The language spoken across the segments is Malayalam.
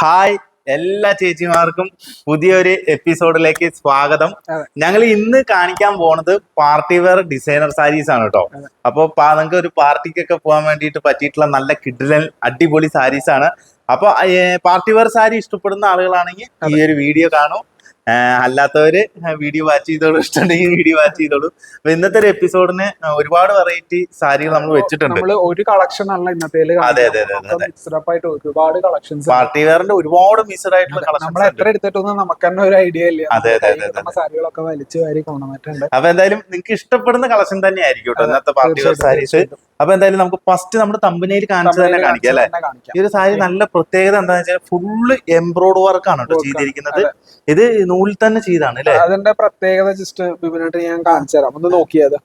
ഹായ് എല്ലാ ചേച്ചിമാർക്കും പുതിയൊരു എപ്പിസോഡിലേക്ക് സ്വാഗതം. ഞങ്ങൾ ഇന്ന് കാണിക്കാൻ പോണത് പാർട്ടി വെയർ ഡിസൈനർ സാരീസ് ആണ് കേട്ടോ. അപ്പോൾ അപ്പൊ നിങ്ങൾക്ക് ഒരു പാർട്ടിക്കൊക്കെ പോകാൻ വേണ്ടിയിട്ട് പറ്റിയിട്ടുള്ള നല്ല കിഡിലൻ അടിപൊളി സാരീസ് ആണ്. അപ്പൊ പാർട്ടി വെയർ സാരി ഇഷ്ടപ്പെടുന്ന ആളുകളാണെങ്കിൽ ഈ ഒരു വീഡിയോ കാണും. അല്ലാത്തവര് വീഡിയോ വാച്ച് ചെയ്തോളൂ. ഇഷ്ടമുണ്ടെങ്കിൽ വീഡിയോ വാച്ച് ചെയ്തോളൂ. അപ്പൊ ഇന്നത്തെ ഒരു എപ്പിസോഡിന് ഒരുപാട് വെറൈറ്റി സാരികൾ നമ്മൾ വെച്ചിട്ടുണ്ട്. നമ്മൾ ഒരു കളക്ഷൻ അല്ല ഇന്നത്തെ അതെ, അതെ, അതെ, ആയിട്ട് ഒരുപാട് കളക്ഷൻസ് പാർട്ടി വെയറിന്റെ ഒരുപാട് മിക്സഡ് ആയിട്ടുള്ള നമ്മൾ എത്ര എടുത്തിട്ടൊന്നും നമുക്ക് തന്നെ ഒരു ഐഡിയ ഇല്ല. അതെ, അതെ, അതെ, സാരികളൊക്കെ വലിച്ചു വാരി കൊണ്ടുവന്നിട്ടുണ്ട്. അപ്പൊ എന്തായാലും നിങ്ങൾക്ക് ഇഷ്ടപ്പെടുന്ന കളക്ഷൻ തന്നെ ആയിരിക്കും കേട്ടോ ഇന്നത്തെ പാർട്ടി വെയർ സാരീസ് അപ്പൊ എന്തായാലും നമുക്ക് ഫസ്റ്റ് നമ്മുടെ തമ്പനയിൽ കാണിച്ചു തന്നെ കാണിക്കാം അല്ലെ? ഈ ഒരു സാരി നല്ല പ്രത്യേകത എന്താണെന്ന് വെച്ചാൽ ഫുള്ള് എംബ്രോയ്ഡ് വർക്ക് ആണ് കേട്ടോ ചെയ്തിരിക്കുന്നത്. ഇത് നൂലിൽ തന്നെ ചെയ്താണ് അല്ലെ? അതിന്റെ പ്രത്യേകത ജസ്റ്റ് ബിബിനേട്ടൻ ഞാൻ കാണിച്ചു തരാം. ഒന്ന് നോക്കിയത്.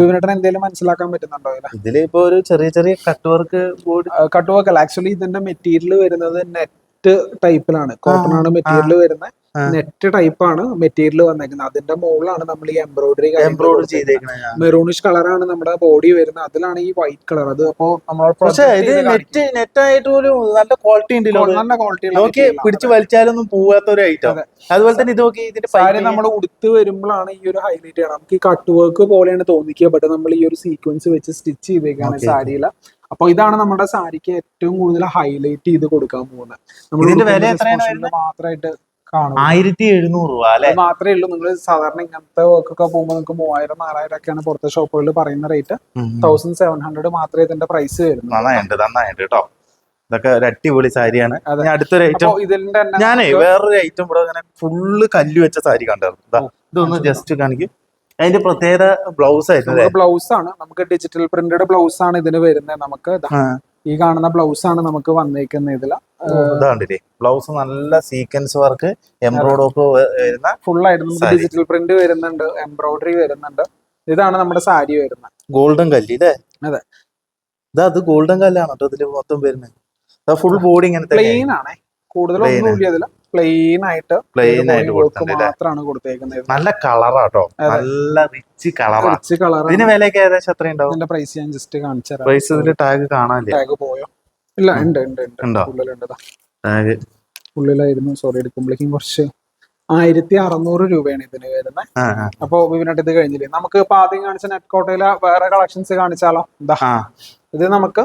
ബിബിനേട്ടൻ എന്തെങ്കിലും മനസ്സിലാക്കാൻ പറ്റുന്നുണ്ടോ ഇതിൽ? ഇപ്പൊ ഒരു ചെറിയ ചെറിയ cut work board cut work അല്ല. ആക്ച്വലി ഇതിന്റെ മെറ്റീരിയൽ വരുന്നത് നെറ്റ് ടൈപ്പിലാണ് കോട്ടൺ ആണ് മെറ്റീരിയൽ വരുന്നത്. നെറ്റ് ടൈപ്പ് ആണ് മെറ്റീരിയൽ വന്നേക്കുന്നത്. അതിന്റെ മുകളിലാണ് നമ്മൾ ഈ എംബ്രോയിഡറി എംബ്രോയിഡറി ചെയ്തേക്കുന്നത് മെറൂണിഷ് കളറാണ് നമ്മുടെ ബോഡി വരുന്നത്. അതിലാണ് ഈ വൈറ്റ് കളർ അത് അപ്പോ പക്ഷെ ഇത് നെറ്റ് നെറ്റ് ആയിട്ട് നല്ല ക്വാളിറ്റി ഉണ്ട് നല്ല ക്വാളിറ്റി നോക്കി പിടിച്ച് വലിച്ചാലൊന്നും പോവാത്ത ഒരു ഐറ്റം അതെ. അതുപോലെ തന്നെ ഇത് നോക്കി ഇതിന്റെ സാരി നമ്മൾ ഉടുത്ത് വരുമ്പോഴാണ് ഈ ഒരു ഹൈലൈറ്റ് ചെയ്യണം നമുക്ക് ഈ കട്ട് വർക്ക് പോലെയാണ് തോന്നിക്കുക. ബട്ട് നമ്മൾ ഈ ഒരു സീക്വൻസ് വെച്ച് സ്റ്റിച്ച് ചെയ്തേക്കാണ്. സാരിയില. അപ്പൊ ഇതാണ് നമ്മുടെ സാരിക്ക് ഏറ്റവും കൂടുതൽ ഹൈലൈറ്റ് ചെയ്ത് കൊടുക്കാൻ പോകുന്നത്. നമ്മൾ മാത്രമായിട്ട് ആയിരത്തി എഴുന്നൂറ് രൂപ അല്ലെ? മാത്രമേ ഉള്ളൂ. നിങ്ങൾ സാധാരണ ഇങ്ങനത്തെ വർക്ക് ഒക്കെ പോകുമ്പോൾ നിങ്ങൾക്ക് മൂവായിരം നാലായിരം ഒക്കെയാണ് പുറത്തെ ഷോപ്പുകളിൽ പറയുന്ന റേറ്റ് തൗസൻഡ് സെവൻ ഹൺഡ്രഡ് മാത്രമേ ഇതിന്റെ പ്രൈസ് വരുന്നു നന്നായിട്ടുണ്ട് നന്നായിട്ടുണ്ട് കേട്ടോ. ഇതൊക്കെ ഒരു അടിപൊളി സാരിയാണ്. അടുത്തൊരു ഐറ്റം ഇതിന്റെ ഞാൻ ഞാനേ വേറൊരു ഐറ്റം ഇവിടെ ഇങ്ങനെ ഫുള്ള് കല്ല് വെച്ച സാരി കണ്ടായിരുന്നു ഇതൊന്ന് ജസ്റ്റ് കാണിക്കും. അതിന്റെ പ്രത്യേകത ബ്ലൗസ് ആയിരുന്നു ബ്ലൗസ് ആണ്. നമുക്ക് ഡിജിറ്റൽ പ്രിന്റഡ് ബ്ലൗസ് ആണ് ഇതിന് വരുന്നത്. നമുക്ക് ഈ കാണുന്ന ബ്ലൗസ് ആണ് നമുക്ക് വന്നേക്കുന്നത് ഇതിൽ. ഇതാണ്ടില്ലേ. ബ്ലൗസ് നല്ല സീക്വൻസ് വർക്ക് എംബ്രോയ്ഡ് ഒക്കെ വരുന്ന ഫുൾ ആയിട്ട് നമുക്ക് ഡിജിറ്റൽ പ്രിന്റ് വരുന്നുണ്ട് എംബ്രോയിഡറി വരുന്നുണ്ട്. ഇതാണ് നമ്മുടെ സാരി വരുന്നത്. ഗോൾഡൻ കല്ല് അല്ലേ അതെ. ഇതാ അത് ഗോൾഡൻ കല്ലാണ് കേട്ടോ ഇതിൽ മൊത്തം വരുന്നത്. ഫുൾ ബോഡി ഇങ്ങനത്തെ പ്ലെയിൻ ആണ്. ഒന്നും ഇല്ല ഇതിൽ. പ്ലെയിൻ ആയിട്ട് പ്ലെയിൻ ആയിട്ട് മാത്രമാണ് കൊടുത്തേക്കുന്നത്. നല്ല കളറാട്ടോ. നല്ല റിച്ച് കളർ റിച്ച് കളർ ഇതിന് വിലയൊക്കെ ഏകദേശം എത്ര ഉണ്ടാവും ഇതിന്റെ പ്രൈസ് ഞാൻ ജസ്റ്റ് കാണിച്ചു തരാം. പ്രൈസ് ഇതിന്റെ ടാഗ് കാണാനില്ല? ടാഗ് പോയോ? ഇല്ല ഉണ്ട് ഉണ്ട് ഉണ്ട്? ഉള്ളിലുണ്ട് ടാഗ് ഉള്ളിലായിരുന്നു. സോറി എടുക്കുമ്പോഴേക്കും കുറച്ച് ആയിരത്തി അറുന്നൂറ് രൂപയാണ് ഇതിന് വരുന്നത് അപ്പൊ വിവിനായിട്ട് ഇത് കഴിഞ്ഞില്ലേ? നമുക്ക് ഇപ്പൊ ആദ്യം കാണിച്ച നെറ്റ്കോട്ടയിലെ വേറെ കളക്ഷൻസ് കാണിച്ചാലോ? എന്താ ഇത് നമുക്ക്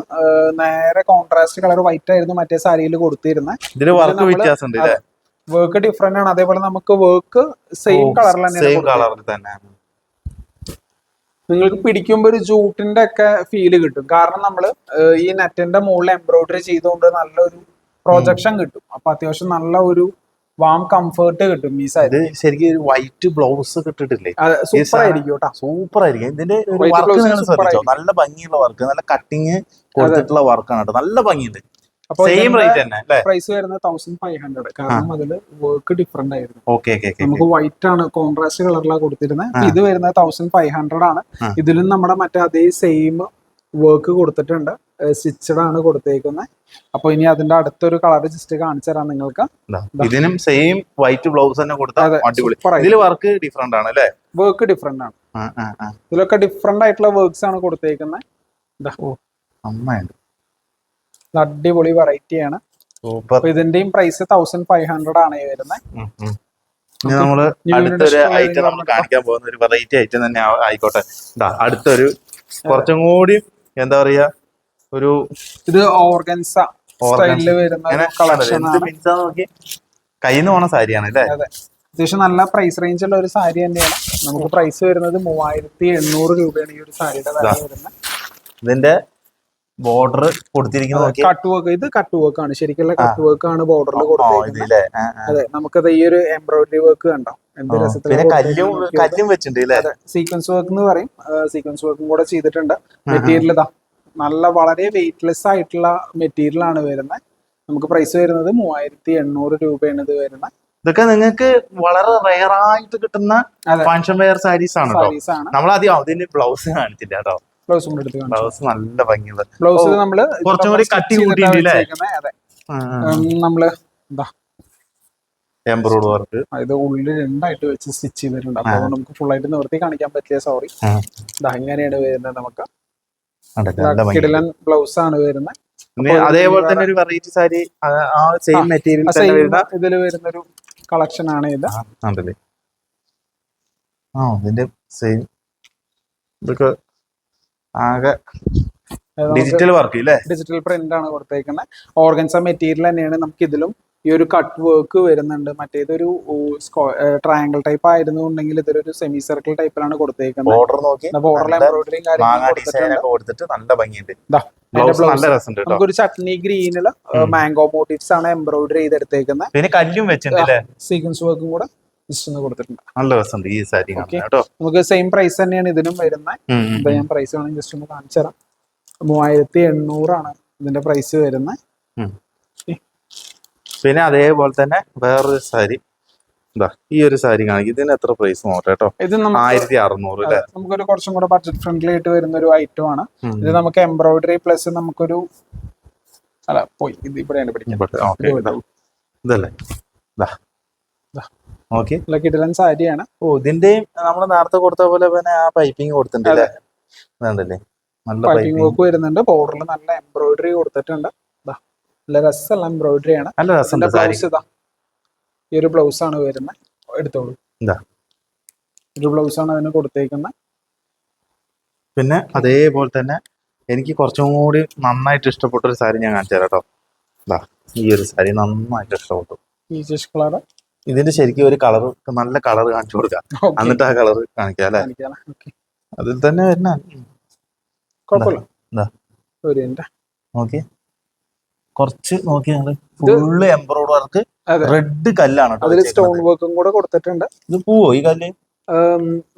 നേരെ കോൺട്രാസ്റ്റ് കളർ വൈറ്റ് ആയിരുന്നു മറ്റേ സാരിയിൽ കൊടുത്തിരുന്നത് വർക്ക് ഡിഫറെന്റ് ആണ്. അതേപോലെ നമുക്ക് വർക്ക് സെയിം കളറിൽ സെയിം തന്നെയാണ് കളറിൽ നിങ്ങൾക്ക് പിടിക്കുമ്പോൾ ഒരു ജൂട്ടിന്റെ ഒക്കെ ഫീൽ കിട്ടും. കാരണം നമ്മൾ ഈ നെറ്റിന്റെ മുകളിൽ എംബ്രോയിഡറി ചെയ്തുകൊണ്ട് നല്ലൊരു പ്രൊജക്ഷൻ കിട്ടും. അപ്പൊ അത്യാവശ്യം നല്ല ഒരു വാം കംഫേർട്ട് കിട്ടും ഈ സാരി ശരിക്കും ഒരു വൈറ്റ് ബ്ലൗസ് കിട്ടിട്ടില്ലേ സൂപ്പർ ആയിരിക്കും കേട്ടോ. സൂപ്പർ ആയിരിക്കും. ഇതിന്റെ വർക്ക് നിങ്ങൾ ശ്രദ്ധിച്ചോ? നല്ല ഭംഗിയുള്ള വർക്ക് നല്ല കട്ടിങ് കൊടുത്തിട്ടുള്ള വർക്കാണ് കേട്ടോ. നല്ല ഭംഗിയുണ്ട്. സെയിം റേറ്റ് തന്നെ അല്ലേ? പ്രൈസ് വരുന്നത് തൗസൻഡ് ഫൈവ് ഹൺഡ്രഡ് കാരണം അതിൽ വർക്ക് ഡിഫറെന്റ് ആയിരുന്നു. നമുക്ക് വൈറ്റ് ആണ് കോൺട്രാസ്റ്റ് കളറിലാണ് കൊടുത്തിരുന്നത്. ഇത് വരുന്നത് തൗസൻഡ് ഫൈവ് ഹൺഡ്രഡ് ആണ്. ഇതിലും നമ്മുടെ മറ്റേ അതേ സെയിം വർക്ക് കൊടുത്തിട്ടുണ്ട്. സ്റ്റിച്ചഡ് ആണ് കൊടുത്തേക്കുന്നത്. അപ്പൊ ഇനി അതിന്റെ അടുത്തൊരു കളർ ജസ്റ്റ് കാണിച്ചു തരാം നിങ്ങൾക്ക്. ഇതിനും സെയിം വൈറ്റ് ബ്ലൗസ് തന്നെ കൊടുത്താൽ അടിപൊളി. വർക്ക് ഡിഫറെന്റ് ആണ് അല്ലേ? വർക്ക് ഡിഫറെന്റ് ആണ്. ഇതിലൊക്കെ ഡിഫറെന്റ് ആയിട്ടുള്ള വർക്ക്സ് ആണ് കൊടുത്തേക്കുന്നത്. അടിപൊളി വെറൈറ്റി ആണ്. ഇതിന്റെയും പ്രൈസ് തൗസൻഡ് ഫൈവ് ഹൺഡ്രഡ് ആണ് വരുന്നത് നമ്മൾ അടുത്തൊരു ഐറ്റം നമ്മൾ കാണിക്കാൻ പോകുന്ന ഒരു വെറൈറ്റി ഐറ്റം തന്നെ ആയിക്കോട്ടെ. അടുത്തൊരു കുറച്ചും കൂടി എന്താ പറയാ ഒരു ഇത് ഓർഗൻസ സ്റ്റൈലിൽ വരുന്ന കളക്ഷൻ കയ്യിൽ നിന്ന് പോണ സാരിയാണ് അല്ലേ? അത്യാവശ്യം നല്ല പ്രൈസ് റേഞ്ച് ഉള്ള ഒരു സാരി തന്നെയാണ്. നമുക്ക് പ്രൈസ് വരുന്നത് മൂവായിരത്തി എണ്ണൂറ് രൂപയാണ് ഈ ഒരു സാരിയുടെ വില വരുന്നത്. ഇതിന്റെ ബോർഡർ കൊടുത്തിരിക്കുന്നത് കട്ട് വർക്ക് ഇത് കട്ട് വർക്ക് ആണ്. ശരിക്കുള്ള കട്ട് വർക്ക് ആണ് ബോർഡറിൽ ആ. അതെ നമുക്കത് ഈ ഒരു എംബ്രോയിഡറി വർക്ക് കണ്ടോ? എന്ത് സീക്വൻസ് വർക്ക് എന്ന് പറയും. സീക്വൻസ് വർക്കും കൂടെ ചെയ്തിട്ടുണ്ട്. മെറ്റീരിയൽ ഇതാ. നല്ല വളരെ വെയിറ്റ്ലെസ് ആയിട്ടുള്ള മെറ്റീരിയൽ ആണ് വരുന്നത്. നമുക്ക് പ്രൈസ് വരുന്നത് മൂവായിരത്തി എണ്ണൂറ് രൂപയാണ് ഇത് വരുന്നത്. ഇതൊക്കെ നിങ്ങൾക്ക് വളരെ റയർ ആയിട്ട് കിട്ടുന്ന ഫാൻഷൻ വെയർ സാരീസ് ആണ് കേട്ടോ സാരീസ് ആണ്. നമ്മൾ ആദ്യം അതിന് ബ്ലൗസ് കാണിച്ചില്ല കേട്ടോ ബ്ലൗസും കൂടെ എടുത്ത് ബ്ലൗസ് നല്ല ഭംഗിയുള്ളത് ബ്ലൗസ് നമ്മൾ കുറച്ചും കൂടി കട്ടി കൂട്ടിയിട്ടില്ലേ? അതെ. നമ്മൾ എന്താ എംബ്രോയ്ഡ് വർക്ക് ഇത് ഉള്ളിൽ രണ്ടായിട്ട് വെച്ച് സ്റ്റിച്ച് ചെയ്തിട്ടുണ്ട്. അപ്പൊ നമുക്ക് ഫുൾ ആയിട്ട് നിവർത്തി കാണിക്കാൻ പറ്റിയ സോറി ഇത് ഇങ്ങനെയാണ് വരുന്നത് നമുക്ക്. ഭംഗി ബ്ലൗസ് ആണ് വരുന്നത് അതേപോലെ തന്നെ ഒരു വെറൈറ്റി സാരി ആ- സെയിം മെറ്റീരിയൽ തന്നെ വരുന്ന ഇതിൽ വരുന്നൊരു കളക്ഷൻ ആണ് ഇത്. ആ, ആ ഇതിന്റെ സെയിം ഇതൊക്കെ ആകെ ഡിജിറ്റൽ വർക്ക് ഇല്ലേ? ഡിജിറ്റൽ പ്രിന്റ് ആണ് കൊടുത്തേക്കുന്നത് ഓർഗൻസ മെറ്റീരിയൽ തന്നെയാണ് നമുക്ക് ഇതിലും ഈ ഒരു കട്ട് വർക്ക് വരുന്നുണ്ട്. മറ്റേതൊരു ട്രയാങ്കിൾ ടൈപ്പ് ആയിരുന്നുണ്ടെങ്കിൽ ഇതൊരു സെമി സർക്കിൾ ടൈപ്പിലാണ് കൊടുത്തേക്കുന്നത് ബോർഡർ നോക്കി നല്ല എംബ്രോയിഡറിയും കാര്യങ്ങളും കൊടുത്തിട്ട് നല്ല ഭംഗിയുണ്ട്. നമുക്കൊരു ചട്നി ഗ്രീനിൽ. മാംഗോ മോട്ടീവ്സ് ആണ് എംബ്രോയിഡറി ചെയ്തെടുത്തേക്കുന്നത് പിന്നെ കല്ലും വെച്ചിട്ടുണ്ട് അല്ലേ സീക്വൻസ് വർക്കും കൂടെ. ജസ്റ്റ് ഒന്ന് കൊടുത്തിട്ടുണ്ട്. നല്ല രസമുണ്ട് ഈ സാരി. കേട്ടോ. നമുക്ക് സെയിം പ്രൈസ് തന്നെയാണ് ഇതിനും വരുന്നത്. ഞാൻ പ്രൈസ് വേണമെങ്കിൽ ജസ്റ്റ് ഒന്ന് കാണിച്ചു തരാം. മൂവായിരത്തി എണ്ണൂറാണ് ഇതിന്റെ പ്രൈസ് വരുന്നത് പിന്നെ അതേപോലെ തന്നെ വേറൊരു സാരി. ഈ ഒരു സാരി കാണിക്കും. ഇതിന് എത്ര പ്രൈസ് നോക്കട്ടെ കേട്ടോ. ഇത് നമുക്ക് ആയിരത്തി അറുന്നൂറ് നമുക്കൊരു കുറച്ചും കൂടെ ബഡ്ജറ്റ് ഫ്രണ്ട്ലി ആയിട്ട് വരുന്ന ഒരു ഐറ്റം ആണ്. ഇത് നമുക്ക് എംബ്രോയിഡറി പ്ലസ് നമുക്കൊരു അല്ല പോയി. ഇത് ഇവിടെയാണ് പിടിക്കുന്നത് ഇവിടെ, ഇതാ. ഇതല്ലേ? ഇതാ. ഓക്കെ. കിടലൻ സാരിയാണ്. ഓ ഇതിന്റെയും നമ്മൾ നേരത്തെ കൊടുത്ത പോലെ തന്നെ ആ പൈപ്പിംഗ് കൊടുത്തിട്ടുണ്ട് പൈപ്പിംഗ് വർക്ക് വരുന്നുണ്ട്. ബോർഡറിൽ നല്ല എംബ്രോയിഡറി കൊടുത്തിട്ടുണ്ട്. നല്ല രസമുള്ള എംബ്രോയിഡറി ആണ്. നല്ല രസം രസമുണ്ട് ബ്ലൗസ് ഇതാ. ഈ ഒരു ബ്ലൗസ് ആണ് വരുന്നത്. എടുത്തോളൂ. ഒരു ബ്ലൗസ് ആണ് അതിന് കൊടുത്തേക്കുന്നത്. പിന്നെ അതേപോലെ തന്നെ എനിക്ക് കുറച്ചും കൂടി നന്നായിട്ട് ഇഷ്ടപ്പെട്ട ഒരു സാരി ഞാൻ കാണിച്ചു തരാം കേട്ടോ ഈ ഒരു സാരി നന്നായിട്ട് ഇഷ്ടപ്പെട്ടു. ഈ കളർ ഇതിന്റെ ശരിക്കും ഒരു കളർ നല്ല കളർ കാണിച്ചു കൊടുക്കാം. എന്നിട്ട് ആ കളർ കാണിക്കാം അല്ലെ? അതിൽ തന്നെ വരുന്ന? നോക്കി കുറച്ച് നോക്കി ഞങ്ങൾ ഫുള്ള് എംബ്രോയിഡ് വർക്ക് റെഡ് കല്ലാണ് അതിൽ സ്റ്റോൺ വർക്കും കൂടെ കൊടുത്തിട്ടുണ്ട്. ഇത് പോവോ ഈ കല്ല്?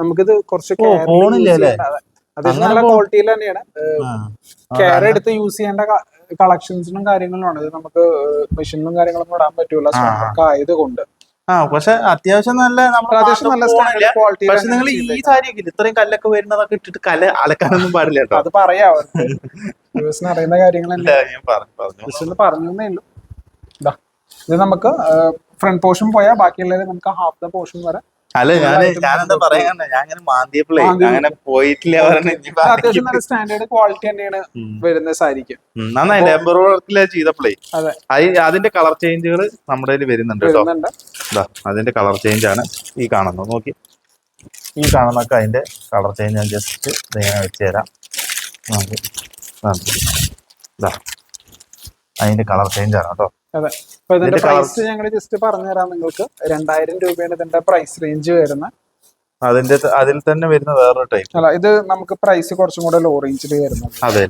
നമുക്കിത് കുറച്ച് പോണില്ലേ അതെ. നല്ല ക്വാളിറ്റിയിൽ തന്നെയാണ്. കെയർ എടുത്ത് യൂസ് ചെയ്യേണ്ട കളക്ഷൻസിനും കാര്യങ്ങളും ആണ്. ഇത് നമുക്ക് മെഷീനും കാര്യങ്ങളും ഇടാൻ പറ്റൂല. ആ, ആ. ആ പക്ഷെ അത്യാവശ്യം നല്ല അത്യാവശ്യം നല്ല സ്റ്റാൻഡേർഡ് ക്വാളിറ്റി പക്ഷെ നിങ്ങൾ ഈ സാരിയൊക്കെ ഇത്രയും കല്ലൊക്കെ വരുന്നതൊക്കെ ഇട്ടിട്ട് കല അലക്കാനൊന്നും പാടില്ല കേട്ടോ. അത് പറയാ അവർക്ക്. അറിയുന്ന കാര്യങ്ങളല്ല. ഞാൻ പറഞ്ഞു ഉള്ളൂ. ഇത് നമുക്ക് ഫ്രണ്ട് പോർഷൻ പോയാൽ ബാക്കിയുള്ളത് നമുക്ക് ഹാഫ് ദ പോർഷൻ വരെ അല്ല ഞാൻ ഞാനെന്താ പറയാ ഞാൻ അങ്ങനെ മാന്തിയപ്പോഴേ മാന്തി- അങ്ങനെ പോയിട്ടില്ല അത്യാവശ്യം നല്ല സ്റ്റാൻഡേർഡ് ക്വാളിറ്റി തന്നെയാണ് വരുന്ന സാരിക്ക്. നന്നായി. എംബ്രോയിഡറി വർക്കിൽ ചെയ്തപ്പോഴേ അതെ. അത് അതിന്റെ കളർ ചേഞ്ചുകൾ നമ്മുടെ കയ്യിൽ വരുന്നുണ്ട് കേട്ടോ. അതിന്റെ കളർ ചേഞ്ച് ആണ് ഈ കാണുന്നത്. നോക്കി. ഈ കാണുന്നൊക്കെ അതിന്റെ കളർ ചേഞ്ച് ഞാൻ ജസ്റ്റ് ഇങ്ങനെ വെച്ച് തരാം. അതിന്റെ കളർ ചേഞ്ച് ആണ് കേട്ടോ. അതെ. അപ്പൊ ഇതിന്റെ പ്രൈസ് ഞങ്ങൾ ജസ്റ്റ് പറഞ്ഞുതരാം നിങ്ങൾക്ക്. രണ്ടായിരം രൂപയാണ് ഇതിന്റെ പ്രൈസ് റേഞ്ച് വരുന്നത്. അതിന്റെ അതിൽ തന്നെ വരുന്ന വേറൊരു ടൈപ്പ് അല്ല ഇത് നമുക്ക് പ്രൈസ് കുറച്ചും കൂടെ ലോ റേഞ്ചിൽ വരുന്നത്. അതെ.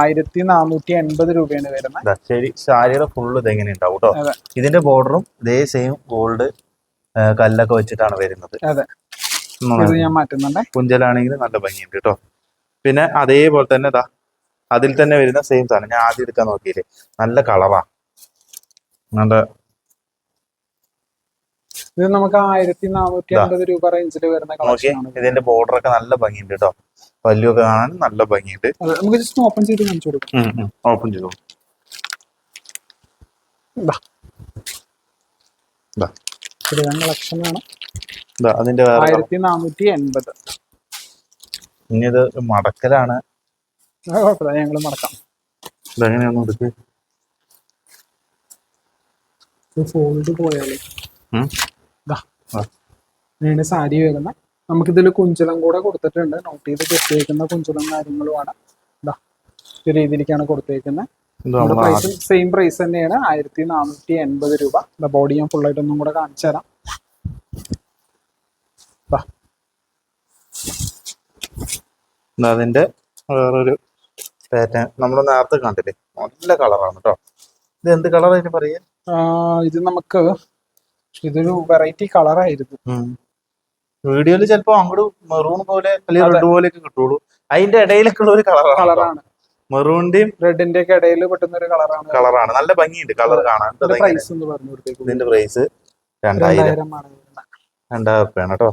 ആയിരത്തി നാനൂറ്റി എൺപത് രൂപയാണ് വരുന്നത്. ശരി. സാരിയുടെ ഫുള്ള് ഇതെങ്ങനെ ഉണ്ടാവും കേട്ടോ ഇതിന്റെ ബോർഡറും ഇതേ സെയിം ഗോൾഡ് കല്ലൊക്കെ വെച്ചിട്ടാണ് വരുന്നത്. അതെ. ഇത് ഞാൻ മാറ്റുന്നുണ്ട്. കുഞ്ചലാണെങ്കിൽ നല്ല ഭംഗിയുണ്ട് കേട്ടോ പിന്നെ അതേപോലെ തന്നെ ഇതാ അതിൽ തന്നെ വരുന്ന സെയിം സാധനം. ഞാൻ ആദ്യം എടുക്കാൻ നോക്കിയില്ലേ? നല്ല കളറാ. നല്ല ഇത് നമുക്ക് ആയിരത്തി നാനൂറ്റി അമ്പത് രൂപ റേഞ്ചിൽ വരുന്ന കളക്ഷൻ ഇതിന്റെ ബോർഡർ ഒക്കെ നല്ല ഭംഗിയുണ്ട് കേട്ടോ പല്ലുമൊക്കെ കാണാൻ നല്ല ഭംഗിയുണ്ട്. നമുക്ക് ജസ്റ്റ് ഓപ്പൺ ചെയ്ത് കാണിച്ചു കൊടുക്കാം. ഓപ്പൺ ചെയ്തു. കളക്ഷൻ ആണ്. അതിന്റെ. ആയിരത്തി നാനൂറ്റി എൺപത് ഇനി ഇത് മടക്കലാണ്. ഞങ്ങൾ മടക്കാം. ഇതെങ്ങനെയാണ് എടുക്ക്? ഫോൾഡ് പോയാലേ. ഇതാണ് ഇതാ. സാരി വരുന്നത് നമുക്കിതിൽ കുഞ്ചലം കൂടെ കൊടുത്തിട്ടുണ്ട്. നോട്ട് ചെയ്ത് കെട്ടിയേക്കുന്ന കുഞ്ചലം കാര്യങ്ങളുമാണ്. ഇതാ ഈ രീതിയിലേക്കാണ് കൊടുത്തേക്കുന്നത് പ്രൈസ് സെയിം പ്രൈസ് തന്നെയാണ്. ആയിരത്തി നാനൂറ്റി എൺപത് രൂപ. ബോഡി ഞാൻ ഫുൾ ആയിട്ട് ഒന്നും കൂടെ കാണിച്ചു തരാം. അതിന്റെ വേറൊരു പാറ്റേൺ നമ്മൾ നേരത്തെ കണ്ടില്ലേ? നല്ല കളറാണ് കേട്ടോ ഇത് എന്ത് കളർ അതിന് പറയാ ഇത് നമുക്ക് ഇതൊരു വെറൈറ്റി കളറായിരുന്നു വീഡിയോയിൽ ചിലപ്പോ അങ്ങോട്ട് മെറൂൺ പോലെ അല്ലെങ്കിൽ റെഡ് പോലെയൊക്കെ കിട്ടുള്ളൂ. അതിന്റെ ഇടയിലൊക്കെ ഉള്ള ഒരു കളറാണ് കളറാണ് മെറൂണിന്റെയും റെഡിന്റെ ഒക്കെ ഇടയിൽ പെട്ടുന്ന ഒരു കളറാണ് കളറാണ് നല്ല ഭംഗിയുണ്ട് കളർ കാണാൻ. പ്രൈസ് എന്ന് പറഞ്ഞു കൊടുത്തേക്കും. ഇതിന്റെ പ്രൈസ് രണ്ടായിരം. രണ്ടായിരം റുപ്യാണ് കേട്ടോ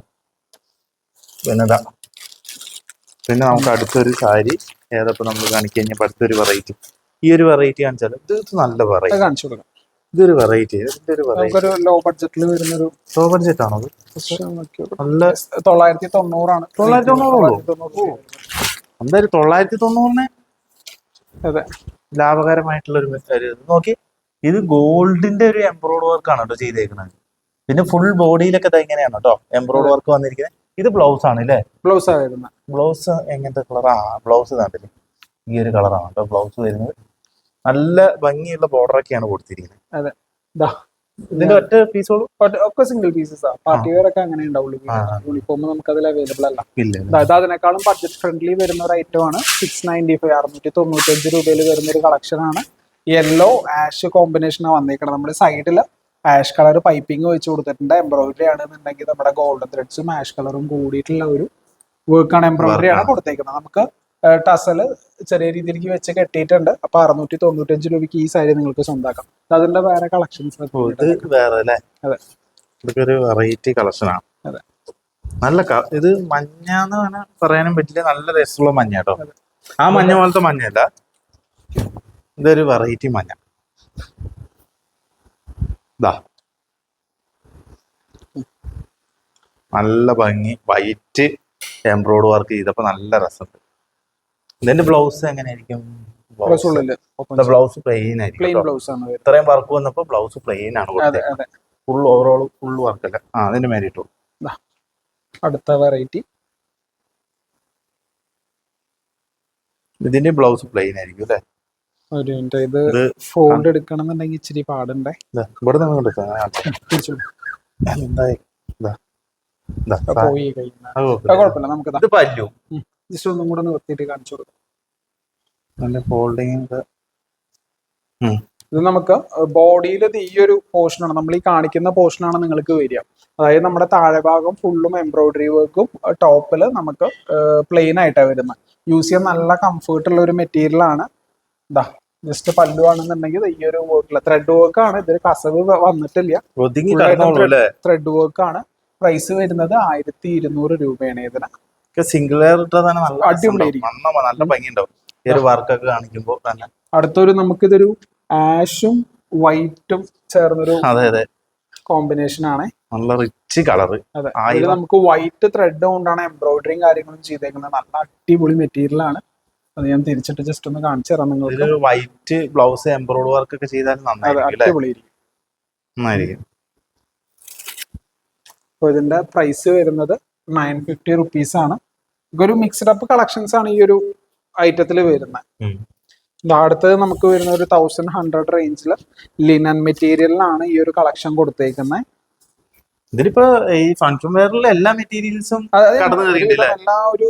പിന്നെ പിന്നെ നമുക്ക് അടുത്തൊരു സാരി. ഏതപ്പോ നമ്മൾ കാണിക്കഴിഞ്ഞപ്പോ അടുത്തൊരു വെറൈറ്റി ഈ ഒരു വെറൈറ്റി കാണിച്ചാൽ ഇത് ഇത് നല്ല വെറൈറ്റി കാണിച്ചു കൊടുക്കാം. ഇതൊരു വെറൈറ്റി വെറൈറ്റി നമുക്കൊരു ലോ ബഡ്ജറ്റിൽ വരുന്നൊരു ലോ ബഡ്ജറ്റ് ആണോ നല്ല തൊള്ളായിരത്തി തൊണ്ണൂറാണ് തൊള്ളായിരത്തി തൊണ്ണൂറേ ഉള്ളൂ? തൊണ്ണൂറ് എന്തായാലും തൊള്ളായിരത്തി തൊണ്ണൂറിന് അതെ. ലാഭകരമായിട്ടുള്ള ഒരു ഒരു ഇത് നോക്കി. ഇത് ഗോൾഡിന്റെ ഒരു എംബ്രോയ്ഡ് വർക്ക് ആണ് കേട്ടോ ചെയ്തേക്കുന്നത് പിന്നെ ഫുൾ ബോഡിയിലൊക്കെ ഇത് എങ്ങനെയാണ് കേട്ടോ എംബ്രോയ്ഡ് വർക്ക് വന്നിരിക്കുന്നത്? ഇത് ബ്ലൗസ് ആണ് അല്ലേ? ബ്ലൗസ് ആയിരുന്നു ബ്ലൗസ് എങ്ങനത്തെ കളർ ആ? ബ്ലൗസ് കണ്ടില്ലേ ഈ ഒരു കളറാണ് കേട്ടോ. ബ്ലൗസ് വരുന്നത്. നല്ല ഭംഗിയുള്ള ബോർഡർ ഒക്കെയാണ് കൊടുത്തിരിക്കുന്നത്. ദാ ഇതിന്റെ ഒറ്റ പീസുകളും ഒക്കെ സിംഗിൾ പീസസ് ആ. പാർട്ടി വെയർ ഒക്കെ അങ്ങനെ ഉണ്ടാവുള്ളൂ യൂണിഫോം നമുക്ക് അതിൽ അവൈലബിൾ അല്ല. അതായത് അതിനേക്കാളും ബഡ്ജറ്റ് ഫ്രണ്ട്ലി വരുന്ന ഒരു ഐറ്റം ആണ്. സിക്സ് നയന്റി ഫൈവ് അറുന്നൂറ്റി തൊണ്ണൂറ്റഞ്ച് രൂപയിൽ വരുന്ന ഒരു കളക്ഷൻ ആണ്. യെല്ലോ ആഷ് കോമ്പിനേഷനാണ് വന്നേക്കുന്നത് നമ്മുടെ സൈഡിൽ ആഷ് കളർ പൈപ്പിംഗ് വെച്ച് കൊടുത്തിട്ടുണ്ട്. എംബ്രോയിഡറി ആണെന്നുണ്ടെങ്കിൽ നമ്മുടെ ഗോൾഡൻ ത്രെഡ്സും ആഷ് കളറും കൂടിയിട്ടുള്ള ഒരു വർക്ക് ആണ്. എംബ്രോയിഡറി ആണ്. കൊടുത്തേക്കുന്നത്. നമുക്ക് ടസൽ ചെറിയ രീതിയിലേക്ക് വെച്ച് കെട്ടിയിട്ടുണ്ട്. അപ്പൊ അറുന്നൂറ്റി തൊണ്ണൂറ്റഞ്ച് രൂപയ്ക്ക് ഈ സാരി നിങ്ങൾക്ക് സ്വന്തമാക്കാം അതിന്റെ വേറെ കളക്ഷൻസ് വേറെ അല്ലേ? അതെ. ഇതൊക്കെ ഒരു വെറൈറ്റി കളക്ഷനാണ് അതെ. നല്ല ഇത് മഞ്ഞ എന്ന് പറഞ്ഞാൽ പറയാനും പറ്റില്ല. നല്ല രസമുള്ള മഞ്ഞ കേട്ടോ. ആ മഞ്ഞ പോലത്തെ മഞ്ഞല്ല ഇതൊരു വെറൈറ്റി മഞ്ഞ. ഇതാ നല്ല ഭംഗി. വൈറ്റ് എംബ്രോയ്ഡ് വർക്ക് ചെയ്തപ്പോ നല്ല രസമുണ്ട്. ഇതിന്റെ ബ്ലൗസ് എങ്ങനെയായിരിക്കും? ബ്ലൗസ് പ്ലെയിൻ ആയിരിക്കും ഇത്രയും വർക്ക് വന്നപ്പോ ബ്ലൗസ് പ്ലെയിൻ ആണ് ഫുൾ ഓവറോൾ ഫുൾ വർക്ക് അല്ല? ആ അതിന്റെ മേലെ അടുത്ത വെറൈറ്റി ഇതിന്റെ ബ്ലൗസ് പ്ലെയിൻ ആയിരിക്കും അല്ലേ? ഒരു മിനിറ്റ് ഇത് ഇത് ഫോൾഡ് എടുക്കണം എന്നുണ്ടെങ്കിൽ ഇച്ചിരി പാടുണ്ടേ? ഇവിടെ നിന്ന് പോയി. കുഴപ്പമില്ല നമുക്ക് ഇത് പല്ലു. ജസ്റ്റ് ഒന്നും കൂടെ നിർത്തിയിട്ട് കാണിച്ചു കൊടുക്കാം. നല്ല ഫോൾഡിങ് ഇത് നമുക്ക് ബോഡിയിൽ ഈ ഒരു പോർഷനാണ് നമ്മൾ ഈ കാണിക്കുന്ന പോർഷനാണ് നിങ്ങൾക്ക് വരിക. അതായത് നമ്മുടെ താഴെഭാഗം ഫുള്ളും എംബ്രോയിഡറി വർക്കും ടോപ്പിൽ നമുക്ക് പ്ലെയിൻ ആയിട്ടാണ് വരുന്നത് യൂസ് ചെയ്യാൻ നല്ല കംഫർട്ട് ഉള്ള ഒരു മെറ്റീരിയൽ ആണ്. ഇതാ ജസ്റ്റ് പല്ലുവാണെന്നുണ്ടെങ്കിൽ ഈ ഒരു വർക്കിൽ ത്രെഡ് വർക്ക് ആണ്. ഇതിൽ കസവ് വന്നിട്ടില്ല. ത്രെഡ് വർക്ക് ആണ്. പ്രൈസ് വരുന്നത് ആയിരത്തി ഇരുന്നൂറ് രൂപയാണ് ഇതിന്. സിംഗിൾ സിംഗിളർ ഇട്ടാൽ തന്നെ നല്ല അടിപൊളിയായിരിക്കും. നല്ല ഭംഗി ഉണ്ടാവും ഈ ഒരു വർക്കൊക്കെ കാണിക്കുമ്പോ തന്നെ. അടുത്തൊരു നമുക്കിതൊരു ആഷും വൈറ്റും ചേർന്നൊരു അതെ അതെ. കോമ്പിനേഷൻ ആണ്. നല്ല റിച്ച് കളർ അതെ. നമുക്ക് വൈറ്റ് ത്രെഡ് കൊണ്ടാണ് എംബ്രോയിഡറിയും കാര്യങ്ങളും ചെയ്തേക്കുന്നത്. നല്ല അടിപൊളി മെറ്റീരിയൽ ആണ്. അത് ഞാൻ തിരിച്ചിട്ട് ജസ്റ്റ് ഒന്ന് കാണിച്ചു തരാം നിങ്ങൾക്ക്. ഇതിലൊരു വൈറ്റ് ബ്ലൗസ് എംബ്രോയിഡ് വർക്ക് ഒക്കെ ചെയ്താൽ നന്നായിരിക്കും അപ്പോൾ ഇതിന്റെ പ്രൈസ് വരുന്നത് നയൻ ഫിഫ്റ്റി റുപ്പീസ് ആണ് ഒരു മിക്സ്ഡ് അപ്പ് കളക്ഷൻസ് ആണ് ഈ ഒരു ഐറ്റത്തിൽ വരുന്നത്. അടുത്തത് നമുക്ക് വരുന്ന ഒരു തൗസൻഡ് ഹൺഡ്രഡ് റേഞ്ചിൽ ലിനൻ മെറ്റീരിയലിനാണ് ഈ ഒരു കളക്ഷൻ കൊടുത്തേക്കുന്നത് ഇതിലിപ്പോ ഈ ഫങ്ഷൻ വെയറിലെ എല്ലാ മെറ്റീരിയൽസും? എല്ലാ ഒരു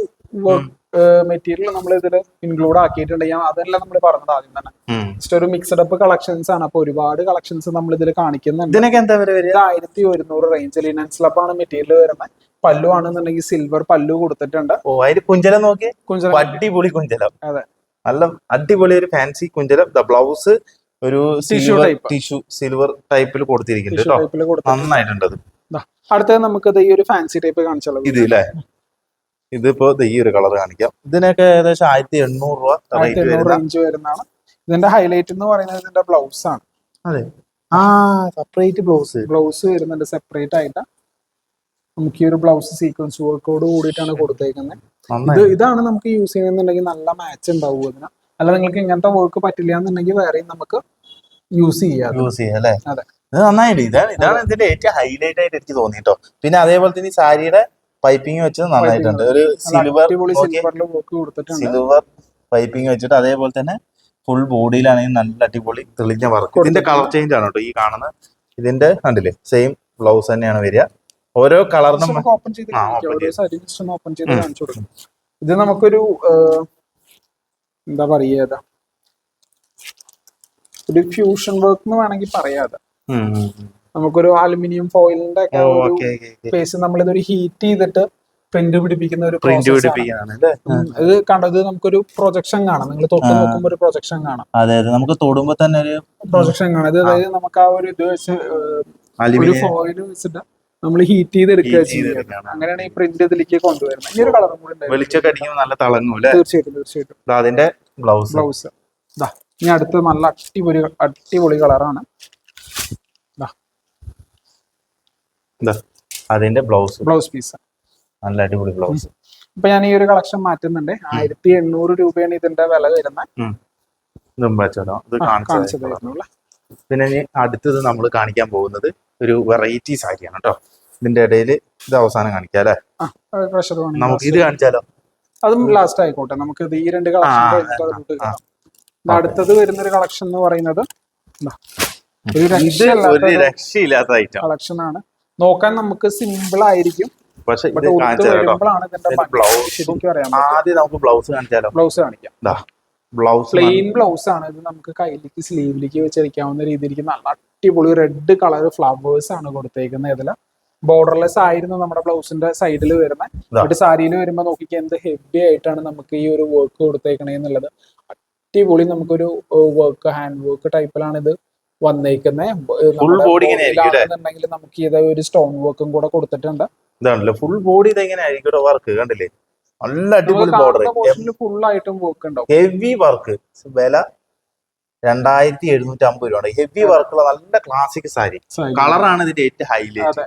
മെറ്റീരിയൽ നമ്മൾ ഇതിൽ ഇൻക്ലൂഡ് ആക്കിയിട്ടുണ്ട് ഞാൻ അതല്ല നമ്മൾ പറഞ്ഞത് ആദ്യം തന്നെ. ജസ്റ്റ് ഒരു മിക്സഡ് അപ്പ് കളക്ഷൻസ് ആണ്. അപ്പൊ ഒരുപാട് കളക്ഷൻസ് നമ്മൾ ഇതിൽ കാണിക്കുന്നുണ്ട്. ഇതിനൊക്കെ എന്താ വരെ വരിക? ആയിരത്തി ഒരുന്നൂറ് റേഞ്ച് ലിനൻ സ്ലബ് ആണ് മെറ്റീരിയൽ വരുന്നത്. പല്ലു ആണെന്നുണ്ടെങ്കിൽ സിൽവർ പല്ലു കൊടുത്തിട്ടുണ്ട്. ഓ കുഞ്ചലം നോക്കി കുഞ്ചലം അടിപൊളി കുഞ്ചലം. അതെ. നല്ല അടിപൊളി ഒരു ഫാൻസി കുഞ്ചലം. ദ ബ്ലൗസ് ഒരു ടിഷ്യൂ ടൈപ്പ് ടിഷ്യൂ സിൽവർ ടൈപ്പിൽ കൊടുത്തിരിക്കുന്നുണ്ട് നന്നായിട്ടുണ്ട് അടുത്തത് നമുക്ക് ഈ ഒരു ഫാൻസി ടൈപ്പ് കാണിച്ചാലോ? ഇത് അല്ലേ ഇതിപ്പോ ഈ ഒരു കളർ കാണിക്കാം. ഇതിനൊക്കെ ഏകദേശം ആയിരത്തി എണ്ണൂറ് രൂപ റേഞ്ച് വരുന്നതാണ്. ഇതിന്റെ ഹൈലൈറ്റ് എന്ന് പറയുന്നത് ഇതിന്റെ ബ്ലൗസ് ആണ്. അതെ. ആ സെപ്പറേറ്റ് ബ്ലൗസ് ബ്ലൗസ് വരുന്നുണ്ട് സെപ്പറേറ്റ് ആയിട്ട്. നമുക്ക് ഈ ഒരു ബ്ലൗസ് സീക്വൻസ് വർക്കോട് കൂടിയിട്ടാണ് കൊടുത്തേക്കുന്നത്. ഇത് ഇതാണ് നമുക്ക് യൂസ് ചെയ്യുന്നുണ്ടെങ്കിൽ നല്ല മാച്ച് ഉണ്ടാവും അതിന് അല്ല നിങ്ങൾക്ക് ഇങ്ങനത്തെ വർക്ക് പറ്റില്ല എന്നുണ്ടെങ്കിൽ വേറെയും നമുക്ക് യൂസ് ചെയ്യാം യൂസ് ചെയ്യാം അല്ലേ? അതെ. ഇത് നന്നായിട്ട് ഇതാണ് ഇതാണ് ഇതിന്റെ ഏറ്റവും ഹൈലൈറ്റ് ആയിട്ട് എനിക്ക് തോന്നിട്ടോ പിന്നെ അതേപോലെ തന്നെ സാരിയുടെ പൈപ്പിംഗ് വെച്ച് നന്നായിട്ടുണ്ട്. ഒരു സിൽവർ സിൽവർ പൈപ്പിംഗ് വെച്ചിട്ട് അതേപോലെ തന്നെ ഫുൾ ബോഡിയിലാണെങ്കിൽ നല്ല അടിപൊളി തെളിഞ്ഞ വർക്ക് ഇതിന്റെ കളർ ചേഞ്ച് ആണ് കേട്ടോ ഈ കാണുന്ന. ഇതിന്റെ കണ്ടില്ലേ സെയിം ബ്ലൗസ് തന്നെയാണ് വരിക. ഓരോ കളറിനും ഓപ്പൺ ചെയ്ത് ഇത് നമുക്കൊരു എന്താ പറയുക ഒരു ഫ്യൂഷൻ വർക്ക് എന്ന് വേണമെങ്കിൽ പറയാതെ നമുക്കൊരു അലുമിനിയം ഫോയിലിന്റെ ഒക്കെ ഒരു നമ്മൾ ഇതൊരു ഹീറ്റ് ചെയ്തിട്ട് പ്രിന്റ് പിടിപ്പിക്കുന്ന ഒരു പ്രിന്റ് ഇത് കണ്ടത് നമുക്കൊരു പ്രൊജക്ഷൻ കാണാം. നിങ്ങൾ തൊട്ട്. നോക്കുമ്പോൾ ഒരു പ്രൊജക്ഷൻ കാണാം. അതെ അതെ. നമുക്ക് തൊടുമ്പോ തന്നെ ഒരു പ്രൊജക്ഷൻ കാണാം. ഇത് അതായത് നമുക്ക് ആ ഒരു ഇത് വെച്ച് ഒരു ഫോയിൽ വെച്ചിട്ട് നമ്മൾ ഹീറ്റ് ചെയ്ത് എടുക്കുക ചെയ്യുന്നത് അങ്ങനെയാണ് ഈ പ്രിന്റ് ഇതിലേക്ക് കൊണ്ടുവരുന്നത്. ഈ ഒരു കളറും കൂടി. വെളിച്ചൊക്കെ അടിക്കുമ്പോൾ നല്ല തിളങ്ങും തീർച്ചയായിട്ടും തീർച്ചയായിട്ടും. അതിന്റെ ബ്ലൗസ് ബ്ലൗസ് ഇനി അടുത്ത നല്ല അടിപൊളി അടിപൊളി കളറാണ് അതിന്റെ ബ്ലൗസ് ബ്ലൗസ് പീസ് നല്ല അടിപൊളി ബ്ലൗസ് ഇപ്പൊ ഞാൻ ഈ ഒരു കളക്ഷൻ മാറ്റുന്നുണ്ട്. ആയിരത്തി എണ്ണൂറ് രൂപയാണ് ഇതിന്റെ വില വരുന്നത്. പിന്നെ ഇനി അടുത്തത് നമ്മൾ കാണിക്കാൻ പോകുന്നത് ഒരു വെറൈറ്റി സാരിയാണ് കേട്ടോ ഇതിന്റെ ഇടയിൽ ഇത് അവസാനം കാണിക്കാം അല്ലേ? നമുക്ക് ഇത് കാണിച്ചാലോ? അതും ലാസ്റ്റ് ആയിക്കോട്ടെ. നമുക്ക് ഈ രണ്ട് കളക്ഷൻ അടുത്തത് വരുന്ന ഒരു കളക്ഷൻ എന്ന് പറയുന്നത്. ഒരു രക്ഷയില്ലാത്ത കളക്ഷൻ ആണ്. നോക്കാൻ നമുക്ക് സിമ്പിൾ ആയിരിക്കും. പക്ഷെ ഇത് കാണിച്ചാലോ ആദ്യം നമുക്ക് ബ്ലൗസ് കാണിച്ചാലോ ബ്ലൗസ് കാണിക്കാം. ബ്ലൗസ് പ്ലെയിൻ ബ്ലൗസ് ആണ്. ഇത് നമുക്ക് കയ്യിലേക്ക് സ്ലീവിലേക്ക് വെച്ചടിക്കാവുന്ന രീതിയിലേക്ക് നല്ല അടിപൊളി റെഡ് കളർ ഫ്ലവേഴ്സ് ആണ് കൊടുത്തേക്കുന്നത് ഇതിൽ. ബോർഡർലെസ് ആയിരുന്നു നമ്മുടെ ബ്ലൗസിന്റെ സൈഡിൽ വരുന്നത് എന്നിട്ട് സാരിയിൽ വരുമ്പോൾ നോക്കിക്കാൻ എന്ത് ഹെവി ആയിട്ടാണ് നമുക്ക് ഈ ഒരു വർക്ക് കൊടുത്തേക്കണേ എന്നുള്ളത്. അടിപൊളി നമുക്കൊരു വർക്ക് ഹാൻഡ് വർക്ക് ടൈപ്പിലാണ് ഇത്. വന്നേക്കുന്നത് നമുക്ക് ഇത് ഒരു സ്റ്റോൺ വർക്കും കൂടെ കൊടുത്തിട്ടുണ്ട്. ഇതാണല്ലോ? ഫുൾ ബോഡി ഇതെങ്ങനെ ആയിരിക്കും വർക്ക് കണ്ടില്ലേ? നല്ല അടിപൊളി ബോർഡർ ഫുൾ ആയിട്ടും വർക്ക് ഉണ്ടാവും. ഹെവി വർക്ക് വില രണ്ടായിരത്തി എഴുന്നൂറ്റി അമ്പത് രൂപ ഹെവി വർക്കുള്ള നല്ല ക്ലാസിക് സാരി. കളറാണ് ഇതിന്റെ ഏറ്റവും ഹൈലൈറ്റ്